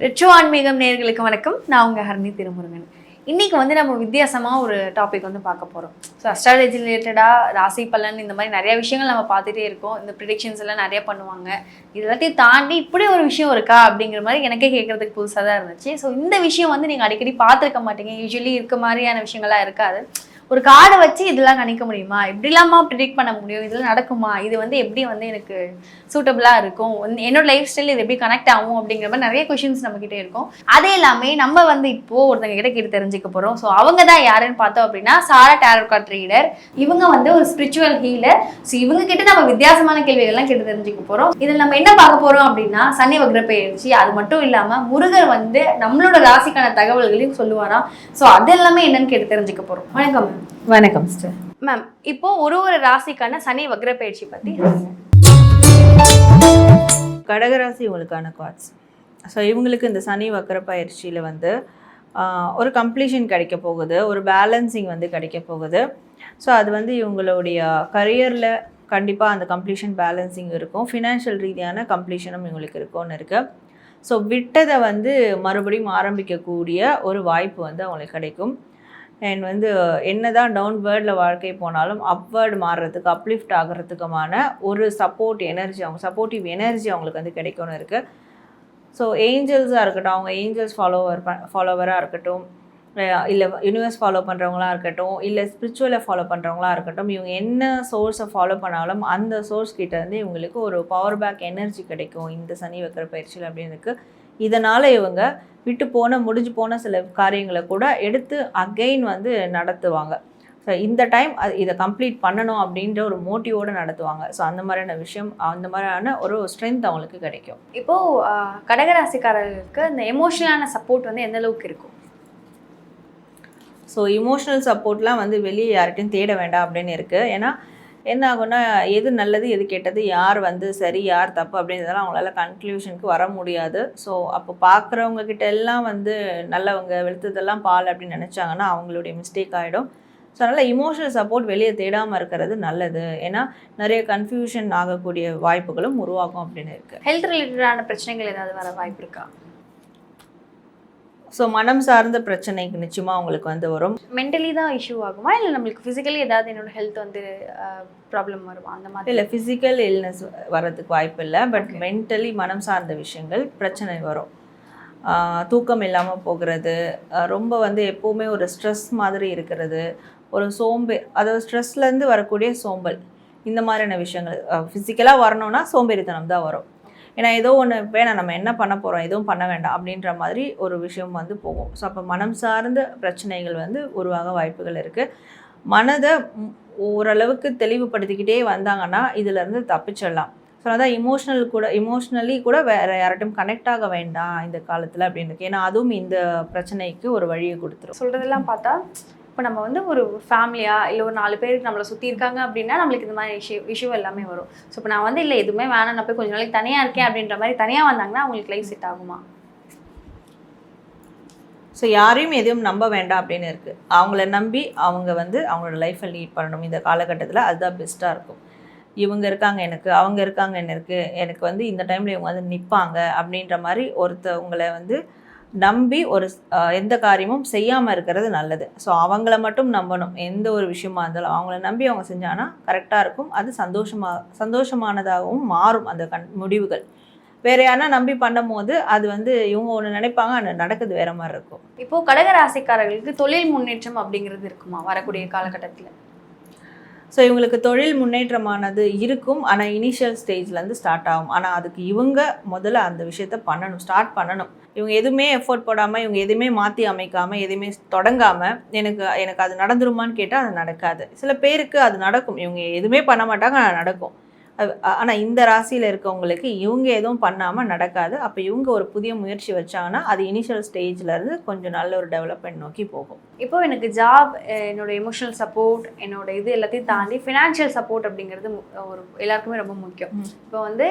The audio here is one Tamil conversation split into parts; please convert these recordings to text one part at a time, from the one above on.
ரெட்ரோ ஆன்மீகம் நேர்களுக்கு வணக்கம். நான் உங்கள் ஹரணி திருமுருகன். இன்றைக்கி வந்து நம்ம வித்தியாசமாக ஒரு டாபிக் வந்து பார்க்க போகிறோம் ஸோ அஸ்ட்ராலஜி ரிலேட்டடாக ராசி பலன் இந்த மாதிரி நிறைய விஷயங்கள் நம்ம பார்த்துட்டே இருக்கோம். இந்த ப்ரிடிக்ஷன்ஸ் எல்லாம் நிறைய பண்ணுவாங்க. இது எல்லாத்தையும் தாண்டி இப்படி ஒரு விஷயம் இருக்கா அப்படிங்கிற மாதிரி எனக்கே கேட்குறதுக்கு புதுசாக தான் இருந்துச்சு. ஸோ இந்த விஷயம் வந்து நீங்கள் அடிக்கடி பார்த்துருக்க மாட்டீங்க. யூஸ்வலி இருக்க மாதிரியான விஷயங்கள்லாம் இருக்காது. ஒரு கார்டை வச்சு இதெல்லாம் கணிக்க முடியுமா? இப்படிலாமா ப்ரிடிக்ட் பண்ண முடியும்? இதெல்லாம் நடக்குமா? இது வந்து எப்படி வந்து எனக்கு சூட்டபிளாக இருக்கும்? என்னோட லைஃப் ஸ்டைல் இது எப்படி கனெக்ட் ஆகும் அப்படிங்கிற மாதிரி நிறைய கொஷின்ஸ் நம்மக்கிட்டே இருக்கும். அதே எல்லாமே நம்ம வந்து இப்போ ஒருத்தங்க கிட்ட கேட்டு தெரிஞ்சுக்க போகிறோம் ஸோ அவங்க தான் யாருன்னு பார்த்தோம் அப்படின்னா சாரா டேரோ கார்ட் ரீடர் இவங்க வந்து ஒரு ஸ்பிரிச்சுவல் ஹீலர் ஸோ இவங்க கிட்ட நம்ம வித்தியாசமான கேள்விகள்லாம் கேட்டு தெரிஞ்சுக்க போகிறோம் இதில் நம்ம என்ன பார்க்க போகிறோம் அப்படின்னா சனி வக்ர பயிற்சி அது மட்டும் இல்லாமல் முருகர் வந்து நம்மளோட ராசிக்கான தகவல்களையும் சொல்லுவாராம். ஸோ அது எல்லாமே என்னன்னு கேட்டு தெரிஞ்சுக்க போகிறோம் வணக்கம். வணக்கம் சிஸ்டர். மேம் இப்போ ஒரு ஒரு ராசிக்கான சனி வக்ர பயிற்சி பற்றி கடகராசி உங்களுக்கான கார்ட்ஸ் ஸோ இவங்களுக்கு இந்த சனி வக்கர பயிற்சியில் வந்து ஒரு கம்ப்ளீஷன் கிடைக்க போகுது ஒரு பேலன்சிங் வந்து கிடைக்க போகுது. ஸோ அது வந்து இவங்களுடைய கரியரில் கண்டிப்பாக அந்த கம்ப்ளீஷன் பேலன்சிங் இருக்கும். ஃபினான்ஷியல் ரீதியான கம்ப்ளீஷனும் இவங்களுக்கு இருக்கும்னு இருக்குது ஸோ விட்டதை வந்து மறுபடியும் ஆரம்பிக்கக்கூடிய ஒரு வாய்ப்பு வந்து அவங்களுக்கு கிடைக்கும். அண்ட் வந்து என்ன தான் டவுன்வேர்டில் வாழ்க்கை போனாலும் அப்வேர்டு மாறுறதுக்கு அப்லிஃப்ட் ஆகிறதுக்குமான ஒரு சப்போர்ட் எனர்ஜி அவங்க சப்போர்ட்டிவ் எனர்ஜி அவங்களுக்கு வந்து கிடைக்கும்னு இருக்குது ஸோ ஏஞ்சல்ஸாக இருக்கட்டும் அவங்க ஏஞ்சல்ஸ் ஃபாலோவர் ஃபாலோவராக இருக்கட்டும் இல்லை யூனிவர்ஸ் ஃபாலோ பண்ணுறவங்களா இருக்கட்டும் இல்லை ஸ்பிரிச்சுவலை ஃபாலோ பண்ணுறவங்களா இருக்கட்டும் இவங்க என்ன சோர்ஸை ஃபாலோ பண்ணாலும் அந்த சோர்ஸ் கிட்டேருந்து இவங்களுக்கு ஒரு பவர் பேக் எனர்ஜி கிடைக்கும் இந்த சனி வைக்கிற பயிற்சியில் அப்படின்னு இருக்குது இதனால் இவங்க விட்டு போன முடிஞ்சு போன சில காரியங்களை கூட எடுத்து அகெயின் வந்து நடத்துவாங்க. ஸோ இந்த டைம் அது இதை கம்ப்ளீட் பண்ணணும் அப்படின்ற ஒரு மோட்டிவோடு நடத்துவாங்க. ஸோ அந்த மாதிரியான விஷயம் அந்த மாதிரியான ஒரு ஸ்ட்ரென்த் அவங்களுக்கு கிடைக்கும். இப்போ ஆஹ், கடகராசிக்காரர்களுக்கு இந்த எமோஷனலான சப்போர்ட் வந்து எந்த அளவுக்கு இருக்கும்? ஸோ இமோஷனல் சப்போர்ட்லாம் வந்து வெளியே யார்கிட்டையும் தேட வேண்டாம் அப்படின்னு இருக்குது ஏன்னா என்ன ஆகும்னா எது நல்லது எது கெட்டது யார் வந்து சரி யார் தப்பு அப்படின்றதெல்லாம் அவங்களால கன்க்ளூஷனுக்கு வர முடியாது. ஸோ அப்போ பார்க்குறவங்க கிட்ட எல்லாம் வந்து நல்லவங்க வெளுத்ததெல்லாம் பால் அப்படின்னு நினச்சாங்கன்னா அவங்களுடைய மிஸ்டேக் ஆகிடும் ஸோ அதனால் இமோஷனல் சப்போர்ட் வெளியே தேடாமல் இருக்கிறது நல்லது. ஏன்னா நிறைய கன்ஃபியூஷன் ஆகக்கூடிய வாய்ப்புகளும் உருவாகும் அப்படின்னு இருக்குது ஹெல்த் ரிலேட்டடான பிரச்சனைகள் ஏதாவது வர வாய்ப்பு இருக்கா? ஸோ மனம் சார்ந்த பிரச்சனைக்கு நிச்சயமாக அவங்களுக்கு வந்து வரும். மென்டலி தான் இஷ்யூ ஆகுமா? இல்லை நம்மளுக்கு ஃபிசிக்கலி ஏதாவது என்னோட ஹெல்த் வந்து ப்ராப்ளம் வருமா? அந்த மாதிரி? இல்லை ஃபிசிக்கல் இல்னஸ் வர்றதுக்கு வாய்ப்பு இல்லை. பட் மென்டலி மனம் சார்ந்த விஷயங்கள் பிரச்சனை வரும். தூக்கம் இல்லாமல் போகிறது ரொம்ப வந்து எப்போவுமே ஒரு ஸ்ட்ரெஸ் மாதிரி இருக்கிறது ஒரு சோம்பே அதாவது ஸ்ட்ரெஸ்லேருந்து வரக்கூடிய சோம்பல் இந்த மாதிரியான விஷயங்கள். ஃபிசிக்கலாக வரணும்னா சோம்பேறித்தனம் தான் வரும். ஏன்னா ஏதோ ஒன்று வேணாம் நம்ம என்ன பண்ண போகிறோம் எதுவும் பண்ண வேண்டாம் அப்படின்ற மாதிரி ஒரு விஷயம் வந்து போகும். ஸோ அப்போ மனம் சார்ந்த பிரச்சனைகள் வந்து உருவாக வாய்ப்புகள் இருக்குது மனதை ஓரளவுக்கு தெளிவுபடுத்திக்கிட்டே வந்தாங்கன்னா இதுலேருந்து தப்பிச்சிடலாம். ஸோ அதான் இமோஷனல் கூட இமோஷ்னலி கூட வேறு யார்ட்டும் கனெக்ட் ஆக வேண்டாம் இந்த காலத்தில் அப்படின்னு ஏன்னா அதுவும் இந்த பிரச்சனைக்கு ஒரு வழியை கொடுத்துரும். சொல்கிறதெல்லாம் பார்த்தா இப்போ நம்ம வந்து ஒரு ஃபேமிலியா இல்லை ஒரு நாலு பேர் நம்மளை சுற்றி இருக்காங்க அப்படின்னா நம்மளுக்கு இந்த மாதிரி இஷ்யூ இஷ்யூ எல்லாமே வரும். ஸோ இப்போ நான் வந்து இல்லை எதுவுமே வேணாம். நான் போய் கொஞ்சம் நாளைக்கு தனியாக இருக்கேன். அப்படின்ற மாதிரி தனியாக வந்தாங்கன்னா அவங்களுக்கு லைஃப் செட் ஆகுமா? ஸோ யாரையும் எதையும் நம்ப வேண்டாம் அப்படின்னு இருக்குது அவங்கள நம்பி அவங்க வந்து அவங்களோட லைஃப்பை லீட் பண்ணணும். இந்த காலகட்டத்தில் அதுதான் பெஸ்ட்டாக இருக்கும். இவங்க இருக்காங்க எனக்கு அவங்க இருக்காங்க எனக்கு எனக்கு வந்து இந்த டைமில் இவங்க வந்து நிற்பாங்க அப்படின்ற மாதிரி ஒருத்தவங்களை வந்து நம்பி ஒரு எந்த காரியமும் செய்யாமல் இருக்கிறது நல்லது. ஸோ அவங்கள மட்டும் நம்பணும். எந்த ஒரு விஷயமா இருந்தாலும் அவங்கள நம்பி அவங்க செஞ்சாங்கன்னா கரெக்டாக இருக்கும். அது சந்தோஷமாக சந்தோஷமானதாகவும் மாறும் அந்த கண் முடிவுகள். வேற யாரா நம்பி பண்ணும்போது அது வந்து இவங்க ஒன்று நினைப்பாங்க அது நடக்குது வேற மாதிரி இருக்கும். இப்போ கடகராசிக்காரர்களுக்கு தொழில் முன்னேற்றம் அப்படிங்கிறது இருக்குமா? வரக்கூடிய காலகட்டத்தில்? ஸோ இவங்களுக்கு தொழில் முன்னேற்றமானது இருக்கும். ஆனால் இனிஷியல் ஸ்டேஜ்லேருந்து ஸ்டார்ட் ஆகும். ஆனால் அதுக்கு இவங்க முதல்ல அந்த விஷயத்த பண்ணணும் ஸ்டார்ட் பண்ணணும். இவங்க எதுவுமே எஃபோர்ட் போடாமல் இவங்க எதுவுமே மாற்றி அமைக்காமல் எதுவுமே தொடங்காமல் எனக்கு எனக்கு அது நடந்துருமான்னு கேட்டால் அது நடக்காது. சில பேருக்கு அது நடக்கும். இவங்க எதுவுமே பண்ண மாட்டாங்க ஆனால் நடக்கும். ஆனால் இந்த ராசியில் இருக்கவங்களுக்கு இவங்க எதுவும் பண்ணாமல் நடக்காது. அப்போ இவங்க ஒரு புதிய முயற்சி வச்சாங்கன்னா அது இனிஷியல் ஸ்டேஜ்லேருந்து கொஞ்சம் நல்ல ஒரு டெவலப்மெண்ட் நோக்கி போகும். இப்போ எனக்கு ஜாப் என்னோட எமோஷனல் சப்போர்ட் என்னோட இது எல்லாத்தையும் தாண்டி ஃபினான்ஷியல் சப்போர்ட் அப்படிங்கிறது ஒரு எல்லாருக்குமே ரொம்ப முக்கியம். இப்போ வந்து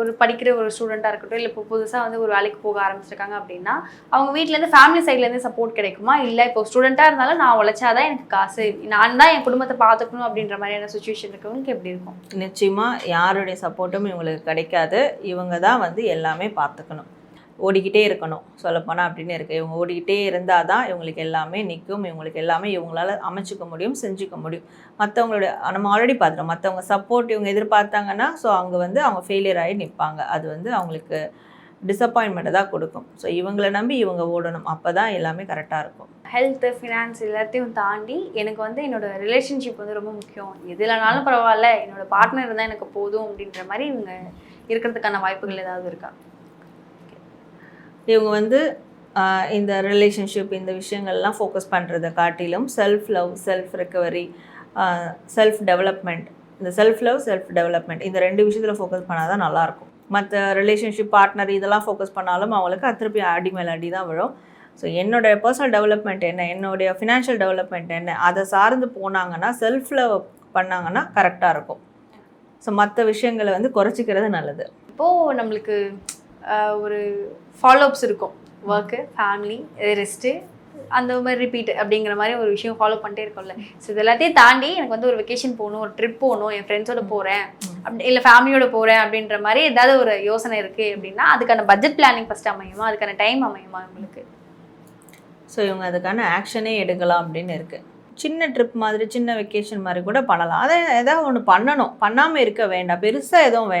ஒரு படிக்கிற ஒரு ஸ்டூடெண்ட்டாக இருக்கட்டும் இல்லை இப்போ புதுசாக வந்து ஒரு வேலைக்கு போக ஆரம்பிச்சிருக்காங்க அப்படின்னா அவங்க வீட்டிலேருந்து ஃபேமிலி சைட்லேருந்து சப்போர்ட் கிடைக்குமா? இல்லை இப்போ ஸ்டூடெண்ட்டாக இருந்தாலும் நான் உழைச்சாதான் எனக்கு காசு நான் தான் என் குடும்பத்தை பார்த்துக்கணும் அப்படின்ற மாதிரியான சுச்சுவேஷன் இருக்கவங்களுக்கு எப்படி இருக்கும்? நிச்சயமாக யாருடைய சப்போர்ட்டும் இவங்களுக்கு கிடைக்காது. இவங்க தான் வந்து எல்லாமே பார்த்துக்கணும். ஓடிக்கிட்டே இருக்கணும். சொல்லப்போனால் அப்படின்னு இருக்குது இவங்க ஓடிக்கிட்டே இருந்தால் தான் இவங்களுக்கு எல்லாமே நிற்கும். இவங்களுக்கு எல்லாமே இவங்களால அமைச்சிக்க முடியும் செஞ்சுக்க முடியும். மற்றவங்களோட நம்ம ஆல்ரெடி பார்த்துட்டோம். மற்றவங்க சப்போர்ட் இவங்க எதிர்பார்த்தாங்கன்னா ஸோ அவங்க வந்து அவங்க ஃபெயிலியர் ஆகி நிற்பாங்க. அது வந்து அவங்களுக்கு டிசப்பாயின்மெண்ட்டை தான் கொடுக்கும். ஸோ இவங்களை நம்பி இவங்க ஓடணும். அப்போ தான் எல்லாமே கரெக்டாக இருக்கும். ஹெல்த் ஃபினான்ஸ் எல்லாத்தையும் தாண்டி எனக்கு வந்து என்னோட ரிலேஷன்ஷிப் வந்து ரொம்ப முக்கியம். எதுலனாலும் பரவாயில்ல என்னோட பார்ட்னர் இருந்தால் எனக்கு போதும் அப்படின்ற மாதிரி இவங்க இருக்கிறதுக்கான வாய்ப்புகள் ஏதாவது இருக்கா? இவங்க வந்து இந்த ரிலேஷன்ஷிப் இந்த விஷயங்கள்லாம் ஃபோக்கஸ் பண்ணுறதை காட்டிலும் self love self recovery self development இந்த செல்ஃப் லவ் செல்ஃப் டெவலப்மெண்ட் இந்த ரெண்டு விஷயத்தில் ஃபோக்கஸ் பண்ணால் தான் நல்லாயிருக்கும். மற்ற ரிலேஷன்ஷிப் பார்ட்னர் இதெல்லாம் ஃபோக்கஸ் பண்ணாலும் அவங்களுக்கு திருப்பி அடி மேலே அடி தான் விழும். ஸோ என்னோட பர்சனல் டெவலப்மெண்ட் என்ன? என்னுடைய ஃபினான்ஷியல் டெவலப்மெண்ட் என்ன? அதை சார்ந்து போனாங்கன்னா செல்ஃபில் பண்ணாங்கன்னா கரெக்டாக இருக்கும். ஸோ மற்ற விஷயங்களை வந்து குறைச்சிக்கிறது நல்லது. இப்போது நம்மளுக்கு ஒரு ஃபாலோஅப்ஸ் இருக்கும். ஒர்க்கு ஃபேமிலி ரெஸ்ட்டு அந்த மாதிரி ரிப்பீட் அப்படிங்கிற மாதிரி ஒரு விஷயம் ஃபாலோ பண்ணிட்டே இருக்கோம்ல. ஸோ இது எல்லாத்தையும் தாண்டி எனக்கு வந்து ஒரு வெக்கேஷன் போகணும் ஒரு ட்ரிப் போகணும் என் ஃப்ரெண்ட்ஸோட போகிறேன் அப்படி இல்லை ஃபேமிலியோட போகிறேன் அப்படின்ற மாதிரி ஏதாவது ஒரு யோசனை இருக்குது அப்படின்னா அதுக்கான பட்ஜெட் பிளானிங் ஃபஸ்ட் அமையுமா? அதுக்கான டைம் அமையுமா உங்களுக்கு? ஸோ இவங்க அதுக்கான ஆக்ஷனே எடுக்கலாம் அப்படின்னு இருக்குது சின்ன ட்ரிப் மாதிரி சின்ன வெக்கேஷன் மாதிரி கூட பண்ணலாம். அதை ஏதாவது ஒன்று பண்ணணும். பண்ணாமல் இருக்க வேண்டாம். பெருசாக எதுவும் வே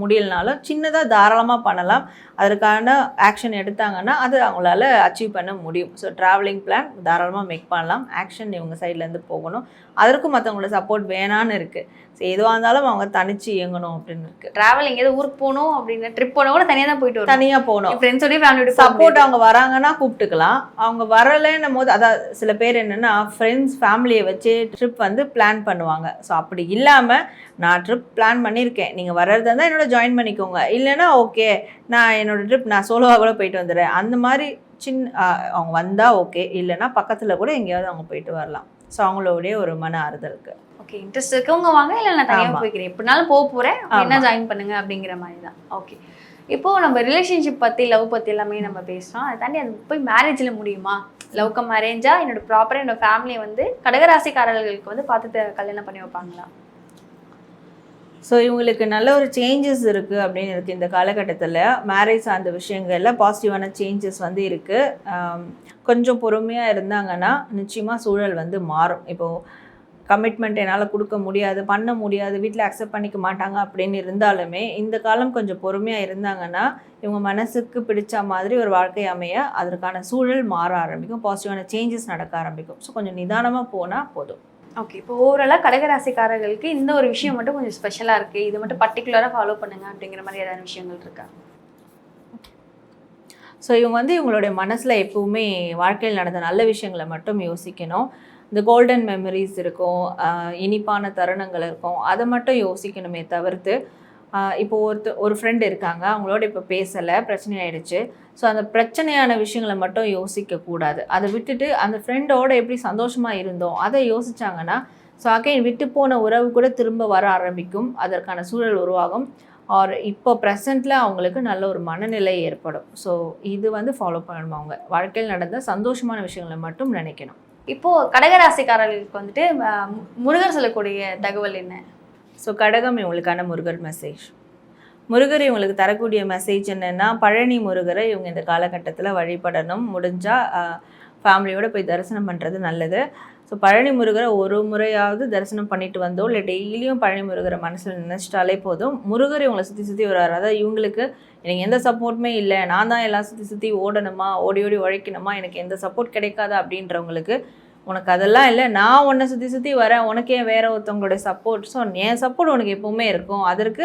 முடியலனாலும் சின்னதாக தாராளமாக பண்ணலாம். அதற்கான ஆக்ஷன் எடுத்தாங்கன்னா அது அவங்களால அச்சீவ் பண்ண முடியும். ஸோ ட்ராவலிங் பிளான் தாராளமாக மேக் பண்ணலாம். ஆக்ஷன் இவங்க சைட்லேருந்து போகணும். அதற்கும் மற்றவங்களோட சப்போர்ட் வேணான்னு இருக்குது ஸோ எதுவாக இருந்தாலும் அவங்க தனிச்சு இயங்கணும் அப்படின்னு இருக்குது ட்ராவல் எங்கேயாவது ஊருக்கு போகணும் அப்படின்னா ட்ரிப் போனால் கூட தனியாக தான் போயிட்டு தனியாக போகணும். ஃப்ரெண்ட்ஸோடய ஃபேமிலியோட சப்போர்ட் அவங்க வராங்கன்னா கூப்பிட்டுக்கலாம். அவங்க வரலைன்னும் போது அதாவது சில பேர் என்னன்னா ஃப்ரெண்ட்ஸ் ஃபேமிலியை வச்சு ட்ரிப் வந்து பிளான் பண்ணுவாங்க. ஸோ அப்படி இல்லாமல் நான் ட்ரிப் பிளான் பண்ணியிருக்கேன். நீங்கள் வர்றதா இருந்தால் என்னோட ஜாயின் பண்ணிக்கோங்க. இல்லைன்னா ஓகே நான் என்னோட ட்ரிப் நான் சோலோவாக கூட போயிட்டு வந்துடுறேன். அந்த மாதிரி சின்ன ஆஹ், அவங்க வந்தால் ஓகே இல்லைன்னா பக்கத்தில் கூட எங்கேயாவது அவங்க போயிட்டு வரலாம். ஸோ அவங்களுடைய ஒரு மன ஆறுதலுக்கு. ஓகே இன்ட்ரெஸ்ட் இருக்கவங்க வாங்க இல்லை நான் தனியாக. போய்க்கிறேன். எப்படினாலும் போக போகிறேன் ஆமா. ஜாயின் பண்ணுங்க அப்படிங்கிற மாதிரி தான் ஓகே இப்போ நம்ம ரிலேஷன்ஷிப் பற்றி லவ் பற்றி எல்லாமே நம்ம பேசுகிறோம் அதை தாண்டி அது போய் மேரேஜில் முடியுமா? லவ் கம் மேரேஜா என்னோட ப்ராப்பராக என்னோட ஃபேமிலியை வந்து கடகராசிக்காரர்களுக்கு வந்து பார்த்து கல்யாணம் பண்ணி வைப்பாங்களா? ஸோ இவங்களுக்கு நல்ல ஒரு சேஞ்சஸ் இருக்குது அப்படின்னு இருக்குது இந்த காலகட்டத்தில். மேரேஜ் சார்ந்த விஷயங்களில் பாசிட்டிவான சேஞ்சஸ் வந்து இருக்குது கொஞ்சம் பொறுமையாக இருந்தாங்கன்னா நிச்சயமாக சூழல் வந்து மாறும். இப்போது கமிட்மெண்ட் என்னால் கொடுக்க முடியாது பண்ண முடியாது வீட்டில் அக்செப்ட் பண்ணிக்க மாட்டாங்க அப்படின்னு இருந்தாலுமே இந்த காலம் கொஞ்சம் பொறுமையாக இருந்தாங்கன்னா இவங்க மனசுக்கு பிடிச்ச மாதிரி ஒரு வாழ்க்கை அமைய அதற்கான சூழல் மாற ஆரம்பிக்கும் பாசிட்டிவான சேஞ்சஸ் நடக்க ஆரம்பிக்கும். ஸோ கொஞ்சம் நிதானமாக போனால் போதும். ஓகே இப்போ ஓவராலாக கடகராசிக்காரர்களுக்கு இந்த ஒரு விஷயம் மட்டும் கொஞ்சம் ஸ்பெஷலாக இருக்குது இது மட்டும் பர்டிகுலராக ஃபாலோ பண்ணுங்க அப்படிங்கிற மாதிரி ஏதாவது விஷயங்கள் இருக்கா? ஸோ இவங்க வந்து இவங்களுடைய மனசில் எப்பவுமே வாழ்க்கையில் நடந்த நல்ல விஷயங்களை மட்டும் யோசிக்கணும். இந்த கோல்டன் மெமரிஸ் இருக்கும் இனிப்பான தருணங்கள் இருக்கும். அதை மட்டும் யோசிக்கணுமே தவிர்த்து இப்போ ஒருத்த ஒரு ஃப்ரெண்டு இருக்காங்க. அவங்களோட இப்போ பேசலை பிரச்சனை ஆயிடுச்சு ஸோ அந்த பிரச்சனையான விஷயங்களை மட்டும் யோசிக்கக்கூடாது அதை விட்டுட்டு அந்த ஃப்ரெண்டோட எப்படி சந்தோஷமாக இருந்தோம் அதை யோசிச்சாங்கன்னா ஸோ அகைன் விட்டு போன உறவு கூட திரும்ப வர ஆரம்பிக்கும். அதற்கான சூழல் உருவாகும். ஆர் இப்போ ப்ரெசண்ட்டில் அவங்களுக்கு நல்ல ஒரு மனநிலை ஏற்படும். ஸோ இது வந்து ஃபாலோ பண்ணணும் அவங்க. வாழ்க்கையில் நடந்த சந்தோஷமான விஷயங்களை மட்டும் நினைக்கணும். இப்போது கடகராசிக்காரர்களுக்கு வந்துட்டு முருகர் சொல்லக்கூடிய தகவல் என்ன? ஸோ கடகம் இவங்களுக்கான முருகர் மெசேஜ் முருகர் இவங்களுக்கு தரக்கூடிய மெசேஜ் என்னென்னா பழனி முருகரை இவங்க இந்த காலகட்டத்தில் வழிபடணும். முடிஞ்சால் ஃபேமிலியோடு போய் தரிசனம் பண்ணுறது நல்லது. ஸோ பழனி முருகரை ஒரு முறையாவது தரிசனம் பண்ணிட்டு வந்தோம் இல்லை டெய்லியும் பழனி முருகரை மனசில் நினச்சிட்டாலே போதும். முருகர் இவங்களை சுற்றி சுற்றி வர்றாரு அதாவது இவங்களுக்கு எனக்கு எந்த சப்போர்ட்டுமே இல்லை. நான் தான் எல்லாம் சுற்றி சுற்றி ஓடணுமா ஓடி ஓடி உழைக்கணுமா எனக்கு எந்த சப்போர்ட் கிடைக்காது அப்படின்றவங்களுக்கு உனக்கு அதெல்லாம் இல்லை. நான் உன்னை சுற்றி சுற்றி வரேன். உனக்கு ஏன் வேற ஒருத்தவங்களுடைய சப்போர்ட் ஸோ என் சப்போர்ட் உனக்கு எப்போவுமே இருக்கும். அதற்கு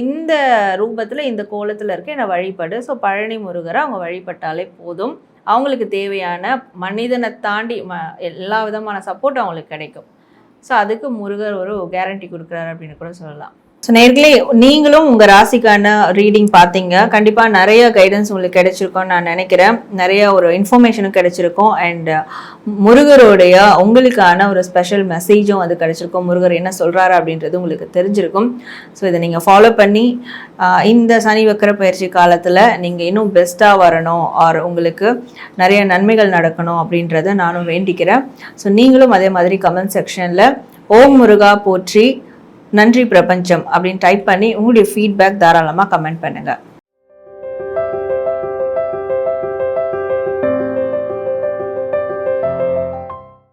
இந்த ரூபத்தில் இந்த கோலத்தில் இருக்க என்னை வழிபடு. ஸோ பழனி முருகரை அவங்க வழிபட்டாலே போதும். அவங்களுக்கு தேவையான மனிதனை தாண்டி ம எல்லா விதமான சப்போர்ட் அவங்களுக்கு கிடைக்கும். ஸோ அதுக்கு முருகர் ஒரு கேரண்டி கொடுக்குறாரு அப்படின்னு கூட சொல்லலாம். ஸோ நேர்களே நீங்களும் உங்கள் ராசிக்கான ரீடிங் பார்த்தீங்க கண்டிப்பாக நிறைய கைடன்ஸ் உங்களுக்கு கிடைச்சிருக்கும்னு நான் நினைக்கிறேன். நிறைய ஒரு இன்ஃபர்மேஷனும் கிடைச்சிருக்கும். அண்ட் முருகருடைய உங்களுக்கான ஒரு ஸ்பெஷல் மெசேஜும் அது கிடைச்சிருக்கும். முருகர் என்ன சொல்கிறாரு அப்படின்றது உங்களுக்கு தெரிஞ்சிருக்கும். ஸோ இதை நீங்கள் ஃபாலோ பண்ணி இந்த சனி வக்கர பயிற்சி காலத்தில் நீங்கள் இன்னும் பெஸ்ட்டாக வரணும். ஆர் உங்களுக்கு நிறைய நன்மைகள் நடக்கணும் அப்படின்றத நானும் வேண்டிக்கிறேன். ஸோ நீங்களும் அதே மாதிரி கமெண்ட் செக்ஷனில் ஓம் முருகா போற்றி. நன்றி பிரபஞ்சம் அப்படின்னு டைப் பண்ணி உங்களுடைய ஃபீட்பேக் தாராளமாக கமெண்ட் பண்ணுங்கள்